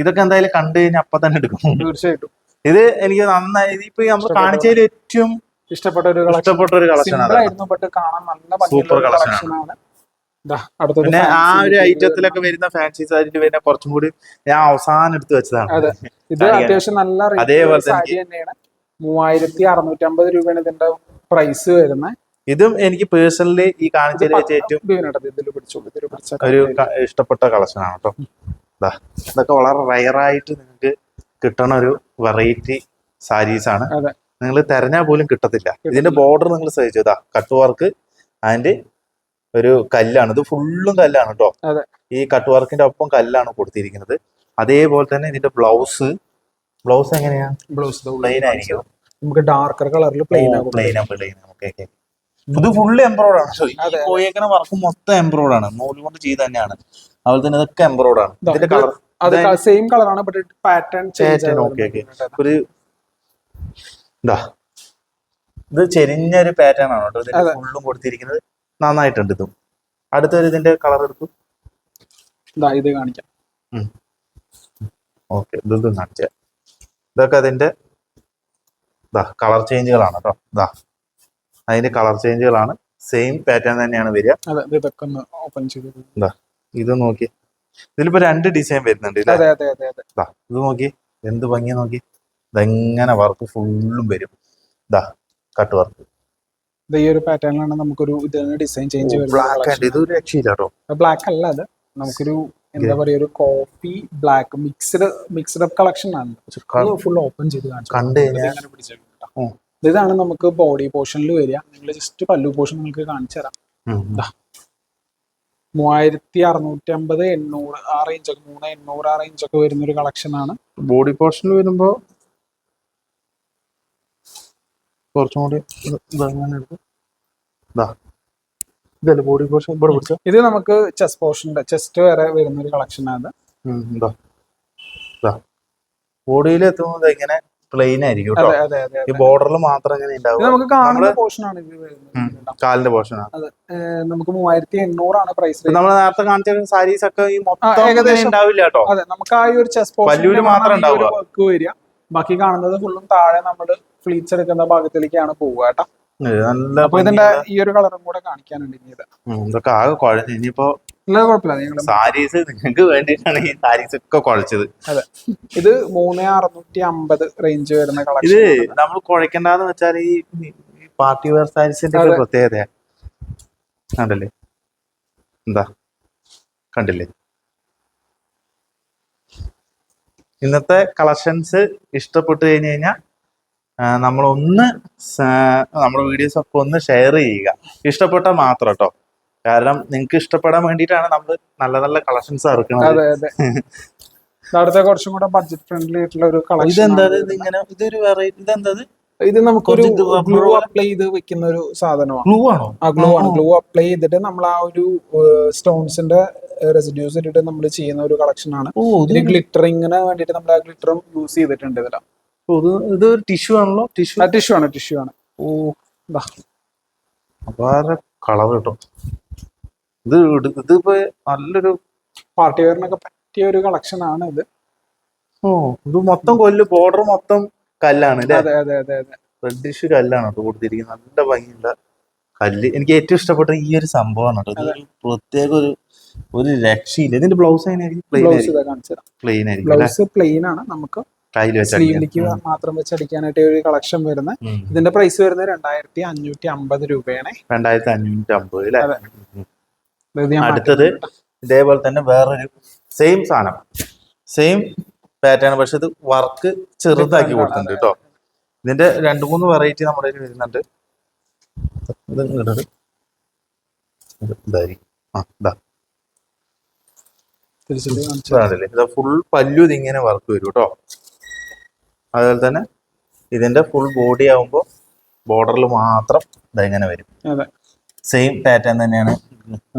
ഇതൊക്കെ എന്തായാലും കണ്ടു കഴിഞ്ഞാൽ അപ്പൊ തന്നെ എടുക്കും. തീർച്ചയായിട്ടും. ഇത് എനിക്ക് നന്നായി ഇതിപ്പോ നമ്മൾ കാണിച്ചതിൽ ഏറ്റവും ഇഷ്ടപ്പെട്ട ഒരു ഇഷ്ടപ്പെട്ട ഒരു കളക്ഷൻ collection കളക്ഷൻ ആണ്. പിന്നെ ആ ഒരു ഐറ്റത്തിലൊക്കെ വരുന്ന ഫാൻസി സാരിയിൽ വരുന്ന കുറച്ചും കൂടി ഞാൻ അവസാനം എടുത്തു വെച്ചതാണ്. ഇത് അത്യാവശ്യം നല്ല അതേപോലെ സാരി തന്നെയാണ്. മൂവായിരത്തി അറുന്നൂറ്റമ്പത് രൂപയാണ് ഇതിന്റെ പ്രൈസ് വരുന്നത് ഇതും എനിക്ക് പേഴ്സണലി ഈ കാണിച്ചതിൽ വെച്ച് ഏറ്റവും ഒരു ഇഷ്ടപ്പെട്ട കളക്ഷൻ ആണ് കേട്ടോ. ഇതൊക്കെ വളരെ റയറായിട്ട് നിങ്ങൾക്ക് കിട്ടണ ഒരു വെറൈറ്റി സാരീസ് ആണ്. നിങ്ങൾ തെരഞ്ഞാൽ പോലും കിട്ടത്തില്ല. ഇതിന്റെ ബോർഡർ നിങ്ങൾ ശ്രദ്ധിച്ചു? ഇതാ കട്ട് വർക്ക് അതിന്റെ ഒരു കല്ലാണ്. ഇത് ഫുള്ളും കല്ലാണ് കേട്ടോ. ഈ കട്ട് വർക്കിന്റെ ഒപ്പം കല്ലാണ് കൊടുത്തിരിക്കുന്നത്. അതേപോലെ തന്നെ ഇതിന്റെ ബ്ലൗസ് ബ്ലൗസ് എങ്ങനെയാ? ബ്ലൗസ് പ്ലെയിൻ ആയിരിക്കും. നമുക്ക് ഡാർക്കർ കളറിൽ പ്ലെയിൻ ആകും പ്ലെയിൻ പ്ലെയിൻ ഓക്കെ ഓക്കെ ഇത് ഫുള്ള് എംബ്രോയിഡ് ആണ്. പോയേക്കണ വർക്ക് മൊത്തം എംബ്രോയിഡ് ആണ്. നൂൽ കൊണ്ട് ചെയ്ത് തന്നെയാണ്. അതുപോലെ തന്നെ ഇതൊക്കെ എംബ്രോയിഡ് ആണ്. ഇതാ, ഇതിന്റെ ഇത് കളർ അത് സെയിം കളറാണ് ബട്ട് പാറ്റേൺ ചേഞ്ച്. ഒരു ഇതാ. ഇത് ചെരിഞ്ഞൊരു പാറ്റേൺ ആണ് കേട്ടോ ഇതിന്റെ. ഫുള്ളും കൊടുത്തിരിക്കുന്നത്. നന്നായിട്ടുണ്ട് ഇതും. അടുത്തൊരു ഇതിന്റെ കളർ എടുക്കും. ഇത് കാണിക്കാം. ഓക്കെ ഇത് കാണിച്ച ഇതൊക്കെ അതിന്റെ ഇതാ കളർ ചേഞ്ചുകളാണ് കേട്ടോ ഇതാ അതിന്റെ കളർ ചേഞ്ചുകളാണ് സെയിം പാറ്റേൺ തന്നെയാണ് വരിക. ഇത് ഇത് നോക്കി. ഇതിലിപ്പോ രണ്ട് ഡിസൈൻ വരുന്നുണ്ട് ഇത് നോക്കി. എന്ത് ഭംഗി നോക്കി. ഇതെങ്ങനെ വർക്ക് ഫുള്ളും വരും. ഇതാ കട്ട് വർക്ക് ഇത് ഈ ഒരു പാറ്റേണിലാണ് നമുക്കൊരു ഇതിന് ഡിസൈൻ ചേഞ്ച് ബ്ലാക്ക് വരുന്നത് അല്ല അത്. നമുക്കൊരു എന്താ പറയാ ഒരു coffee black mixed mixed up collection ആണ്. ഫുൾ ഓപ്പൺ ചെയ്ത് കാണിച്ചു. ഇതാണ് നമുക്ക് ബോഡി പോർഷനിൽ വരിക. നിങ്ങൾ ജസ്റ്റ് പല്ലു പോർഷൻ നിങ്ങൾക്ക് കാണിച്ചു തരാം. മൂവായിരത്തി അറുന്നൂറ്റി അമ്പത് എണ്ണൂറ് ആ റേഞ്ച് ഒക്കെ മൂന്ന് എണ്ണൂറ് ആ റേഞ്ച് ഒക്കെ വരുന്ന ഒരു കളക്ഷൻ ആണ് ബോഡി പോർഷനിൽ വരുമ്പോ കുറച്ചും കൂടി ഇത് എടുക്കും ദാ. ഇതല്ലേ ബോഡി പോർഷൻ ഇവിടെ പിടിച്ച. ഇത് നമുക്ക് ചെസ്റ്റ് പോർഷൻ ചെസ്റ്റ് വരെ വരുന്ന ഒരു കളക്ഷൻ ആണ് ഇതാ ഇതാ ബോഡിയിൽ എത്തുന്നത് ഇങ്ങനെ പ്ലെയിൻ ആയിരിക്കും കേട്ടോ ഈ ബോർഡറിൽ മാത്രം ഇങ്ങനെ ഇത് ഉണ്ടാവും നമുക്ക് കാണുന്ന പോർഷൻ ആണ് ഇത് കാലിന്റെ പോർഷനാണ് അതെ നമുക്ക് മൂവായിരത്തി എണ്ണൂറാണ് പ്രൈസ് നമ്മൾ നേരത്തെ കാണിച്ച സാരീസ് ഒക്കെ ഈ മൊത്തം ഏകദേശം. ഉണ്ടാവില്ല കേട്ടോ അതെ നമുക്ക് ആ ഒരു ചെസ് പല്ലൂര് മാത്രം ഉണ്ടാവും വരിക. ബാക്കി കാണുന്നത് ഫുള്ളും താഴെ നമ്മൾ ഫ്ലീറ്റ്സ് എടുക്കുന്ന ഭാഗത്തിലേക്കാണ് പോവുക കേട്ടോ. നല്ല അപ്പൊ ഇതിന്റെ ഈ ഒരു കളറും കൂടെ കാണിക്കാനുണ്ട് ഇനി ഇത്. ഇതൊക്കെ ആകെ കുഴഞ്ഞു. ഇനിയിപ്പോ ഇല്ല കുഴപ്പമില്ല നിങ്ങൾ സാരീസ് നിങ്ങൾക്ക് വേണ്ടിയിട്ടാണ് ഈ സാരീസ് ഒക്കെ കുഴച്ചത് അതെ. ഇത് മൂന്ന് അറുന്നൂറ്റി അമ്പത് റേഞ്ച് വരുന്ന ഇത് കളക്ഷൻ നമ്മൾ കുഴക്കണ്ടെന്ന് വെച്ചാൽ ഈ ഈ പാർട്ടി വെയർ സാരീസിന്റെ അതെ. പ്രത്യേകത കണ്ടല്ലേ? എന്താ? കണ്ടില്ലേ? ഇന്നത്തെ കളക്ഷൻസ് ഇഷ്ടപ്പെട്ടു കഴിഞ്ഞു കഴിഞ്ഞാൽ നമ്മളൊന്ന് നമ്മുടെ വീഡിയോസ് ഒക്കെ ഒന്ന് ഷെയർ ചെയ്യുക. ഇഷ്ടപ്പെട്ടാൽ മാത്രം കേട്ടോ. കാരണം നിങ്ങൾക്ക് ഇഷ്ടപ്പെടാൻ വേണ്ടിയിട്ടാണ് നമ്മൾ നല്ല നല്ല കളക്ഷൻസ് ഇറക്കുന്നത്. അടുത്ത കുറച്ചും കൂടെ ബഡ്ജറ്റ് ഫ്രണ്ട്ലി ആയിട്ടുള്ള ഒരു കളക്ഷൻ ഇതെന്താ ഇങ്ങനെ ഇതൊരു വെറൈറ്റി ഇതെന്താ ഇത് നമുക്കൊരു ഗ്ലൂ അപ്ലൈ ചെയ്ത് വെക്കുന്ന ഒരു സാധനമാണ്. ഗ്ലൂ ആണോ? ആ ഗ്ലൂ ആണ്. ഗ്ലൂ അപ്ലൈ ചെയ്തിട്ട് നമ്മൾ ആ ഒരു സ്റ്റോൺസിന്റെ റെസിഡ്യൂസ് ഇട്ടിട്ട് നമ്മൾ ചെയ്യുന്ന ഒരു കളക്ഷൻ ആണ്. ഓ ഇതിന് ഗ്ലിറ്ററിങ്ങിന് വേണ്ടിട്ട് നമ്മൾ ആ ഗ്ലിറ്ററും യൂസ് ചെയ്തിട്ടുണ്ട് ഇതില. ഓ, ഇത് ടിഷ്യൂ ആണല്ലോ? ടിഷ്യൂ ആ ടിഷ്യൂ ആണ് ടിഷ്യൂ ആണ്. ഓ. അപാര കളർ കേട്ടോ. ഇത് ഇതിപ്പോ നല്ലൊരു പാർട്ടി വെയറിനൊക്കെ പറ്റിയ ഒരു കളക്ഷൻ ആണ് ഇത്. ഓ ഇത് മൊത്തം കൊല്ല് ബോർഡർ മൊത്തം കല്ലാണ് അതെ അതെ അതെ അതെ. റെഡിഷ് കല്ലാണ് കേട്ടോ കൊടുത്തിരിക്കുന്നത്. നല്ല ഭംഗിയുള്ള കല്ല്. എനിക്ക് ഏറ്റവും ഇഷ്ടപ്പെട്ട ഈ ഒരു സംഭവമാണ് കേട്ടോ. പ്രത്യേക ഒരു ഒരു രക്ഷയില്ല. ഇതിന്റെ ബ്ലൗസ് പ്ലെയിൻ ബ്ലൗസ് പ്ലെയിൻ ആണ്. നമുക്ക് സ്ലീവിലേക്ക് മാത്രം വെച്ച് അടിക്കാനായിട്ട് ഒരു കളക്ഷൻ വരുന്നത്. ഇതിന്റെ പ്രൈസ് വരുന്നത് രണ്ടായിരത്തി അഞ്ഞൂറ്റി അമ്പത് രൂപയാണ് രണ്ടായിരത്തി അഞ്ഞൂറ്റി അമ്പത് അടുത്തത് ഇതേപോലെ തന്നെ വേറൊരു സെയിം സാധനം. സെയിം പാറ്റേൺ പക്ഷെ ഇത് വർക്ക് ചെറുതാക്കി കൊടുത്തിട്ടുണ്ട് കേട്ടോ ഇതിന്റെ രണ്ട് മൂന്ന് വെറൈറ്റി നമ്മുടെ കയ്യിൽ വരുന്നുണ്ട്. ഇത് ഇങ്ങോട്ട് ഇതായിരിക്കും. ആ ഇതാ. ഫുൾ പല്ലു ഇതിങ്ങനെ വർക്ക് വരും കേട്ടോ അതുപോലെ തന്നെ ഇതിന്റെ ഫുൾ ബോഡി ആവുമ്പോൾ ബോർഡറിൽ മാത്രം ഇതെങ്ങനെ വരും. സെയിം പാറ്റേൺ തന്നെയാണ്.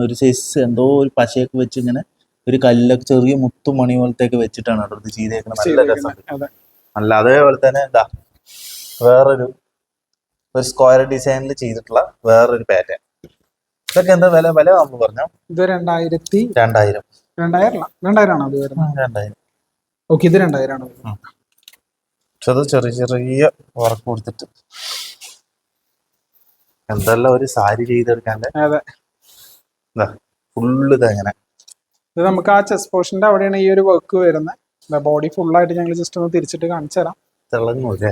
ഒരു സൈസ് എന്തോ ഒരു പശയൊക്കെ വെച്ച് ഇങ്ങനെ ഒരു കല്ലൊക്കെ ചെറിയ മുത്തു മണി പോലത്തെയൊക്കെ വെച്ചിട്ടാണ് കേട്ടോ ഇത് ചെയ്തേക്കുന്നത് നല്ല രസം നല്ല അല്ല അതേപോലെ തന്നെ ഇതാ വേറൊരു ഒരു സ്ക്വയർ ഡിസൈനിൽ ചെയ്തിട്ടുള്ള വേറൊരു പാറ്റേൺ ഇതൊക്കെ എന്താ വില? വില നമ്മൾ പറഞ്ഞു? ഇത് രണ്ടായിരത്തി രണ്ടായിരം. രണ്ടായിരം അല്ല രണ്ടായിരം ആണോ അത് വരുന്നത് രണ്ടായിരം. ഓക്കെ ഇത് രണ്ടായിരമാണ്. പക്ഷെ അത് ചെറിയ ചെറിയ വർക്ക് കൊടുത്തിട്ട്. എന്തെല്ലാം ഒരു സാരി ചെയ്തെടുക്കാന്റെ ഫുള്ള് ഇത് അങ്ങനെ ഇത് നമുക്ക് ആ ചെസ് പോർഷന്റെ അവിടെയാണ് ഈ ഒരു വർക്ക് വരുന്നത്. ബോഡി ഫുൾ ആയിട്ട് ഞങ്ങൾ ജസ്റ്റ് ഒന്ന് തിരിച്ചിട്ട് കാണിച്ചു തരാം. തിളങ്ങും അല്ലേ?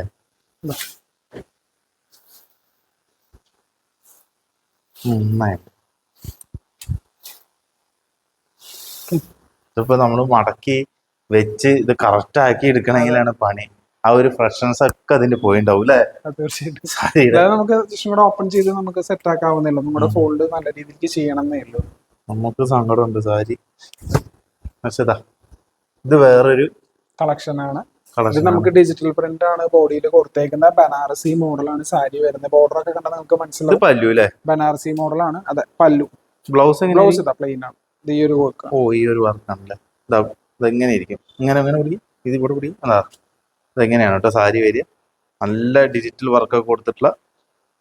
ഇതിപ്പോ നമ്മൾ മടക്കി വെച്ച് ഇത് കറക്റ്റ് ആക്കി എടുക്കണമെങ്കിലാണ് പണി. ആ ഒരു ഫ്രഷ്നസ് ഒക്കെ അതിന്റെ പോയിണ്ടാവും അല്ലേ? തീർച്ചയായിട്ടും. നമുക്ക് ഓപ്പൺ ചെയ്ത് നമുക്ക് സെറ്റ് ആക്കാവുന്നില്ല നമ്മുടെ ഫോൾഡ് നല്ല രീതിക്ക് ചെയ്യണം എന്നേ ഉള്ളൂ. നമുക്ക് സങ്കടമുണ്ട് സാരി. പക്ഷേതാ ഇത് വേറൊരു കളക്ഷൻ ആണ്. ഇത് നമുക്ക് ഡിജിറ്റൽ പ്രിന്റ് ആണ് ബോഡിയിൽ കൊടുത്തേക്കുന്ന ബനാറസി മോഡലാണ് സാരി വരുന്നത്. ബോർഡർ ഒക്കെ കണ്ടാൽ നമുക്ക് മനസ്സിലാവും. പല്ലു അല്ലേ? ബനാറസി മോഡലാണ് അതെ പല്ലു. ബ്ലൗസ് എങ്ങനെ ബ്ലൗസ് ഇതാ പ്ലെയിൻ ആണ്. ഇത് ഈ ഒരു വർക്ക് ഓ ഈ ഒരു ഇതാ ഇതെങ്ങനെ ഇരിക്കും? ഇങ്ങനെ അങ്ങനെ പിടിക്കും. ഇത് ഇവിടെ പിടിക്കും. അതാ ഇതെങ്ങനെയാണ് കേട്ടോ സാരി വരിക? നല്ല ഡിജിറ്റൽ വർക്ക് ഒക്കെ കൊടുത്തിട്ടുള്ള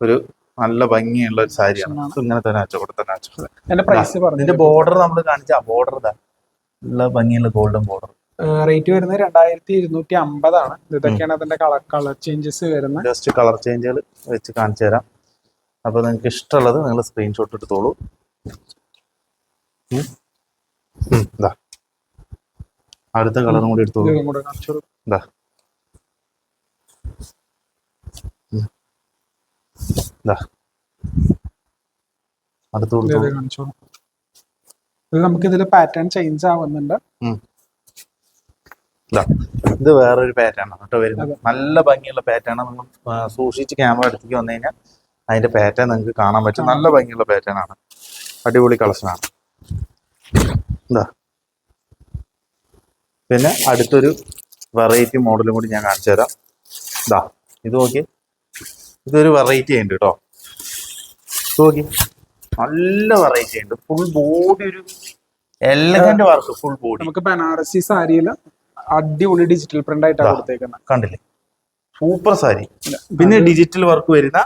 ഒരു നല്ല ഭംഗിയുള്ള ഒരു സാരിയാണ്. ഇങ്ങനെ തന്നെ അച്ഛ കൂടെ തന്നെ പ്രൈസ് ഇതിന്റെ ബോർഡർ നമ്മൾ കാണിച്ച ബോർഡർ ഇതാ. നല്ല ഭംഗിയുള്ള ഗോൾഡൻ ബോർഡർ റേറ്റ് വരുന്നത് രണ്ടായിരത്തി ഇരുന്നൂറ്റി അമ്പതാണ്. ഇതൊക്കെയാണ് അതിന്റെ കളർ കളർ ചേഞ്ചസ് വരുന്നത്. ജസ്റ്റ് കളർ ചേഞ്ചുകൾ വെച്ച് കാണിച്ചു തരാം. അപ്പൊ നിങ്ങൾക്ക് ഇഷ്ടമുള്ളത് നിങ്ങൾ സ്ക്രീൻഷോട്ട് എടുത്തോളൂ. അടുത്ത കളറും കൂടി എടുത്തോളൂ. ഇതും കൂടെ കാണിച്ചു കൊടുക്കും. ഇതാ ഉം. ഇതാ അടുത്ത് ഇത് കൊടുത്തോളൂ ഇത് കാണിച്ചു കൊടുക്കും. ഇത് നമുക്ക് ഇതിൽ പാറ്റേൺ ചേഞ്ച് ആവുന്നുണ്ട്. ഇതാ വേറൊരു പാറ്റേൺ ആണ് കേട്ടോ വരുന്നത്. നല്ല ഭംഗിയുള്ള പാറ്റേൺ നിങ്ങൾ സൂക്ഷിച്ച് ക്യാമറ അടുത്തേക്ക് വന്നു കഴിഞ്ഞാൽ അതിന്റെ പാറ്റേൺ നിങ്ങൾക്ക് കാണാൻ പറ്റും. നല്ല ഭംഗിയുള്ള പാറ്റേൺ ആണ്. അടിപൊളി കളക്ഷൻ ആണ്. ഇതാ പിന്നെ അടുത്തൊരു വെറൈറ്റി മോഡലും കൂടി ഞാൻ കാണിച്ചു തരാം. ഇതാ ഇത് നോക്കി ഇതൊരു വെറൈറ്റി ഉണ്ട് കേട്ടോ നോക്കി നല്ല വെറൈറ്റി ഉണ്ട് ഫുൾ ബോഡി ഒരു എലഗന്റ് വർക്ക് ഫുൾ ബോഡി നമുക്ക് ബനാറസി സാരിയിൽ അടിപൊളി ഡിജിറ്റൽ പ്രിന്റ് ആയിട്ടാണ് കൊടുത്തേക്കുന്നത്. കണ്ടില്ലേ? സൂപ്പർ സാരി. പിന്നെ ഡിജിറ്റൽ വർക്ക് വരുന്ന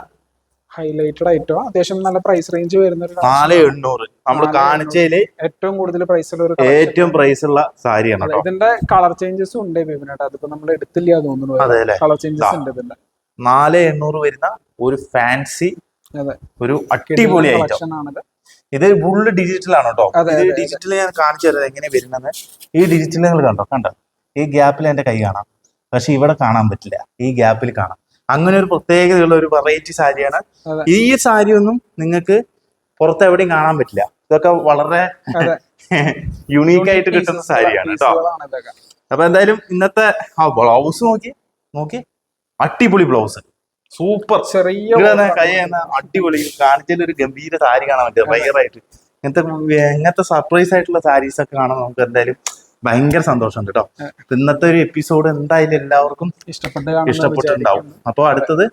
ഹൈലൈറ്റഡ് ആയിട്ടോ അത്യാവശ്യം നല്ല പ്രൈസ് റേഞ്ച് വരുന്ന ഒരു നാല് എണ്ണൂറ്. നമ്മൾ കാണിച്ചതിൽ ഏറ്റവും കൂടുതൽ പ്രൈസ് ഉള്ള ഒരു ഏറ്റവും പ്രൈസ് ഉള്ള സാരിയാണ് ഇതിന്റെ കളർ ചേഞ്ചസും ഉണ്ട് ബേബിനായിട്ട് അതിപ്പോ നമ്മൾ എടുത്തില്ല തോന്നുന്നു. കളർ ചേഞ്ചസ് ഉണ്ട് ഇതിന്റെ. നാല് എണ്ണൂറ് വരുന്ന ഒരു ഫാൻസി ഒരു അടിപൊളി ഐറ്റം ഇത് ഫുള്ള് ഡിജിറ്റൽ ആണ് കേട്ടോ ഇത്. ഡിജിറ്റൽ ഞാൻ കാണിച്ചു തരാം എങ്ങനെ വരുന്നത്. ഈ ഡിജിറ്റൽ നിങ്ങൾ കണ്ടോ? കണ്ടോ? ഈ ഗ്യാപ്പിൽ എന്റെ കൈ കാണാം. പക്ഷെ ഇവിടെ കാണാൻ പറ്റില്ല. ഈ ഗ്യാപ്പിൽ കാണാം. അങ്ങനെ ഒരു പ്രത്യേകതയുള്ള ഒരു വെറൈറ്റി സാരിയാണ്. ഈ സാരി ഒന്നും നിങ്ങൾക്ക് പുറത്ത് എവിടെയും കാണാൻ പറ്റില്ല. ഇതൊക്കെ വളരെ. യുണീക്ക് ആയിട്ട് കിട്ടുന്ന സാരിയാണ് കേട്ടോ അപ്പൊ എന്തായാലും ഇന്നത്തെ ആ ബ്ലൗസ് നോക്കി നോക്കി. അടിപൊളി ബ്ലൗസ് സൂപ്പർ ചെറിയ കൈ അടിപൊളി കാണിച്ചതിൽ ഒരു ഗംഭീര സാരി കാണാൻ പറ്റും. ഭയങ്കരമായിട്ട് ഇങ്ങനത്തെ ഇങ്ങനത്തെ സർപ്രൈസ് ആയിട്ടുള്ള സാരീസ് ഒക്കെ കാണാൻ നമുക്ക് എന്തായാലും ഭയങ്കര സന്തോഷമുണ്ട് കേട്ടോ ഇന്നത്തെ ഒരു എപ്പിസോഡ് എന്തായാലും എല്ലാവർക്കും ഇഷ്ടപ്പെട്ട് ഇഷ്ടപ്പെട്ടിട്ടുണ്ടാവും. അപ്പൊ അപ്പോൾ അടുത്തത്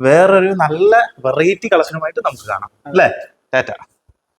വേറൊരു നല്ല വെറൈറ്റി കളക്ഷനുമായിട്ട് നമുക്ക് കാണാം. അല്ലേ? ടാറ്റ.